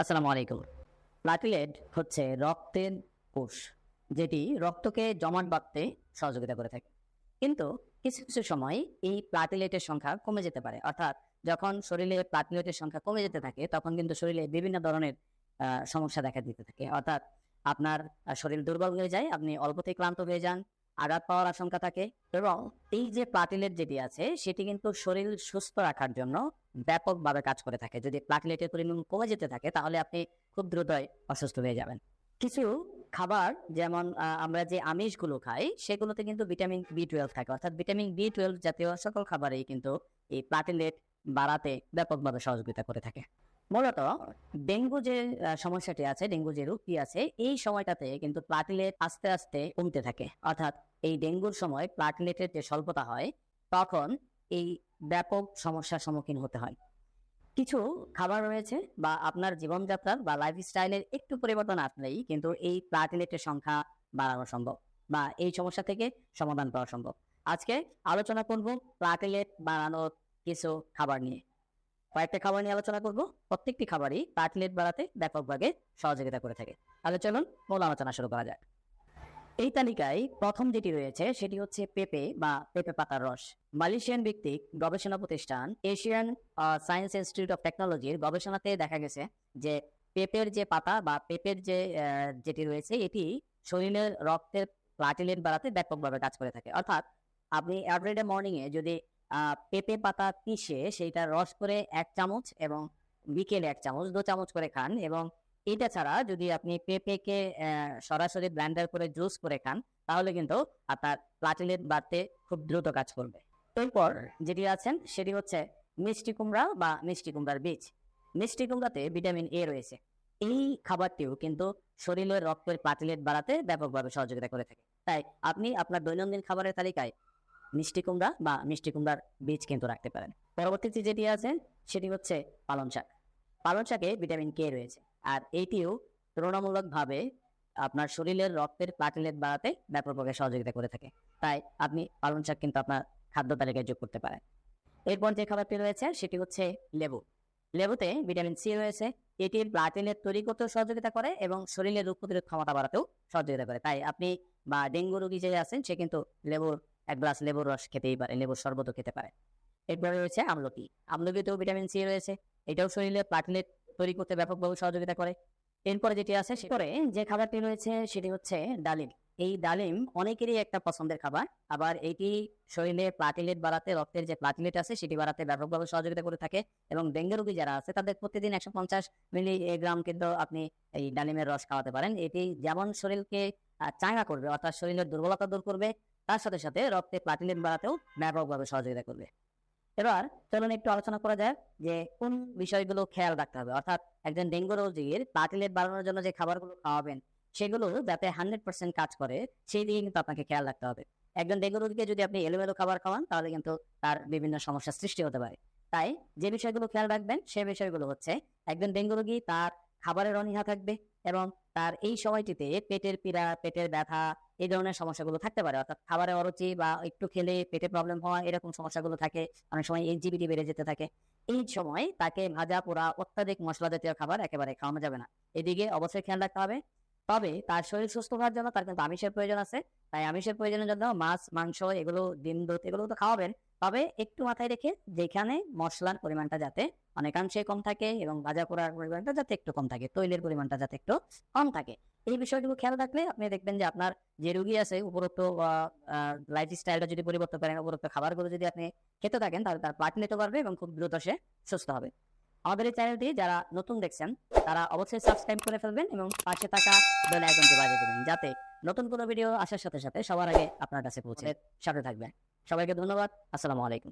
আসসালামু আলাইকুম প্লাটিলেট হচ্ছে রক্তের কোষ, যেটি রক্তকে জমাট বাঁধতে সহযোগিতা করে থাকে। কিন্তু কিছু কিছু সময় এই প্লাটিলেটের সংখ্যা কমে যেতে পারে। অর্থাৎ যখন শরীরে প্লাটিলেটের সংখ্যা কমে যেতে থাকে, তখন কিন্তু শরীরে বিভিন্ন ধরনের সমস্যা দেখা দিতে থাকে। অর্থাৎ আপনার শরীর দুর্বল হয়ে যায়, আপনি অল্পতেই ক্লান্ত হয়ে যান আঘাত পাওয়ার আশঙ্কা থাকে এবং এই যে প্লাটিলেট যেটি আছে, সেটি কিন্তু শরীর সুস্থ রাখার জন্য ব্যাপকভাবে কাজ করে থাকে। যদি প্লাটিলেটের পরিমাণ কমে যেতে থাকে, তাহলে আপনি খুব দ্রুতই অসুস্থ হয়ে যাবেন। কিছু খাবার, যেমন আমরা যে আমিষগুলো খাই, সেগুলোতে কিন্তু ভিটামিন বি টুয়েলভ থাকে। অর্থাৎ ভিটামিন বি টুয়েলভ জাতীয় সকল খাবারেই কিন্তু এই প্লাটিলেট বাড়াতে ব্যাপকভাবে সহযোগিতা করে থাকে। মূলত ডেঙ্গু যে সমস্যাটি আছে ডেঙ্গু যে রোগটি আছে এই সময়টাতে কিন্তু প্লাটিলেট আস্তে আস্তে কমতে থাকে। অর্থাৎ এই ডেঙ্গুর সময় প্লাটিলেটের যে স্বল্পতা হয় তখন এই ব্যাপক সমস্যার সম্মুখীন হতে হয়। কিছু খাবার রয়েছে বা আপনার জীবনযাত্রার বা লাইফস্টাইলের একটু পরিবর্তন আসলেই কিন্তু এই প্লাটিলেটের সংখ্যা বাড়ানো সম্ভব বা এই সমস্যা থেকে সমাধান পাওয়া সম্ভব। আজকে আলোচনা করব প্লাটিলেট বাড়ানোর কিছু খাবার নিয়ে। কয়েকটা খাবার নিয়ে আলোচনা করব। প্রত্যেকটি খাবারই প্লাটিলেট বাড়াতে ব্যাপকভাবে সহযোগিতা করে থাকে। তাহলে চলুন মূল আলোচনা শুরু করা যাক। এই তালিকায় প্রথম যেটি রয়েছে, সেটি হচ্ছে পেঁপে বা পেঁপে পাতার রস। মালয়েশিয়ান ভিত্তিক গবেষণা প্রতিষ্ঠান এশিয়ান সায়েন্স ইনস্টিটিউট অফ টেকনোলজির গবেষণাতে দেখা গেছে যে পেঁপের যে পাতা বা পেঁপের যে যেটি রয়েছে, এটি শরীরের রক্তের প্লাটিলেট বাড়াতে ব্যাপকভাবে কাজ করে থাকে। অর্থাৎ আপনি এভরিডে মর্নিং এ যদি পেঁপে পাতা পিষে সেইটা রস করে এক চামচ এবং বিকেলে এক চামচ, দু চামচ করে খান এবং এটা ছাড়া যদি আপনি পেঁপেকে সরাসরি ব্লেন্ডার করে জুস করে খান, তাহলে কিন্তু আপনার প্লাটিলেট বাড়তে খুব দ্রুত কাজ করবে। এরপর যেটি আছেন সেটি হচ্ছে মিষ্টি কুমড়া বা মিষ্টি কুমড়ার বীজ। মিষ্টি কুমড়াতে ভিটামিন এ রয়েছে। এই খাবারটিও কিন্তু শরীরের রক্তের প্লাটিলেট বাড়াতে ব্যাপকভাবে সহযোগিতা করে থাকে। তাই আপনি আপনার দৈনন্দিন খাবারের তালিকায় মিষ্টি কুমড়া বা মিষ্টি কুমড়ার বীজ কিন্তু রাখতে পারেন। পরবর্তীতে যেটি আছে, সেটি হচ্ছে পালং শাক। পালং শাকে ভিটামিন কে রয়েছে, আর এইটিও তুলনামূলকভাবে আপনার শরীরের রক্তের প্লাটিলেট বাড়াতে ব্যাপকভাবে সহযোগিতা করে থাকে। তাই আপনি পালং শাক কিন্তু আপনার খাদ্য তালিকায় যোগ করতে পারেন। এরপর যে খাবারটি রয়েছে, সেটি হচ্ছে লেবু। লেবুতে ভিটামিন সি রয়েছে এটি প্লাটিলেট তৈরি করতেও সহযোগিতা করে এবং শরীরের রোগ প্রতিরোধ ক্ষমতা বাড়াতেও সহযোগিতা করে। তাই আপনি বা ডেঙ্গু রোগী যে আছেন, সে কিন্তু লেবুর এক গ্লাস লেবুর রস খেতেই পারে, লেবুর শরবতও খেতে পারে। এরপরে রয়েছে আমলকি। আমলকিতেও ভিটামিন সি রয়েছে, এটাও শরীরে প্লাটিলেট তৈরি করতে ব্যাপকভাবে সহযোগিতা করে। এরপরে যেটি আছে সেপরে যে খাবারটি রয়েছে, সেটি হচ্ছে ডালিম। এই ডালিম অনেকেরই একটা পছন্দের খাবার, আবার এটি শরীরে প্লাটিলেট বাড়াতে, রক্তের যে প্লাটিলেট আছে, সেটি বাড়াতে ব্যাপকভাবে সহযোগিতা করে থাকে এবং ডেঙ্গু রোগী যারা আছে, তাদের প্রতিদিন একশো পঞ্চাশ মিলিগ্রাম কিন্তু আপনি এই ডালিমের রস খাওয়াতে পারেন। এটি যেমন শরীরকে চাঙ্গা করবে, অর্থাৎ শরীরের দুর্বলতা দূর করবে তার সাথে সাথে রক্তে প্লাটিলেট বাড়াতেও ব্যাপকভাবে সহযোগিতা করবে। এবার চলুন একটু আলোচনা করা যায় যে কোন বিষয়গুলো খেয়াল রাখতে হবে। অর্থাৎ একজন ডেঙ্গু রোগীর প্লাটিলেট বাড়ানোর জন্য যে খাবারগুলো খাওয়াবেন, সেগুলো যাতে হান্ড্রেড পার্সেন্ট কাজ করে, সেই দিকে কিন্তু আপনাকে খেয়াল রাখতে হবে। একজন ডেঙ্গু রোগীকে যদি আপনি এলোমেলো খাবার খাওয়ান, তাহলে কিন্তু তার বিভিন্ন সমস্যার সৃষ্টি হতে পারে। তাই যে বিষয়গুলো খেয়াল রাখবেন সেই বিষয়গুলো হচ্ছে, একজন ডেঙ্গু রোগী তার খাবারের অনীহা থাকবে এবং তার এই সময়টিতে পেটের পীড়া, পেটের ব্যথা এই ধরনের সমস্যাগুলো থাকতে পারে। অর্থাৎ খাবারে অরুচি বা একটু খেলে পেটে প্রবলেম হওয়া এরকম সমস্যাগুলো থাকে। অনেক সময় এইচজিবিটি বেড়ে যেতে থাকে। এই সময় তাকে ভাজা, পোড়া অত্যাধিক মশলা জাতীয় খাবার একেবারে খাওয়ানো যাবে না। এদিকে অবশ্যই খেয়াল রাখতে হবে তবে তার শরীর সুস্থ হওয়ার জন্য তার কিন্তু আমিষের প্রয়োজন আছে। তাই আমিষের প্রয়োজনের জন্য মাছ, মাংস এগুলো, ডিম, দুধ এগুলো তো খাওয়াবেন। তবে একটু মাথায় রেখে যেখানে মশলার পরিমাণটা যাতে অনেকাংশে কম থাকে এবং ভাজা পোড়ার পরিমাণটা যাতে একটু কম থাকে, তৈলের পরিমাণটা যাতে একটু কম থাকে। এই বিষয়গুলো খেয়াল রাখলে আপনি দেখবেন যে আপনার যে রুগী আছে, উপরোক্ত লাইফ স্টাইলটা যদি পরিবর্তন করেন, উপরোক্ত খাবারগুলো যদি আপনি খেতে থাকেন, তাহলে তার পাট নিতে পারবে এবং খুব দ্রুত সে সুস্থ হবে। আমাদের এই চ্যানেলটি যারা নতুন দেখছেন তারা অবশ্যই সাবস্ক্রাইব করে ফেলবেন এবং পাশে থাকা বেল আইকনটি বাজিয়ে দেবেন যাতে নতুন কোনো ভিডিও আসার সাথে সাথে সবার আগে আপনার কাছে পৌঁছে। সাথে থাকবেন। সবাইকে ধন্যবাদ। আসসালামু আলাইকুম।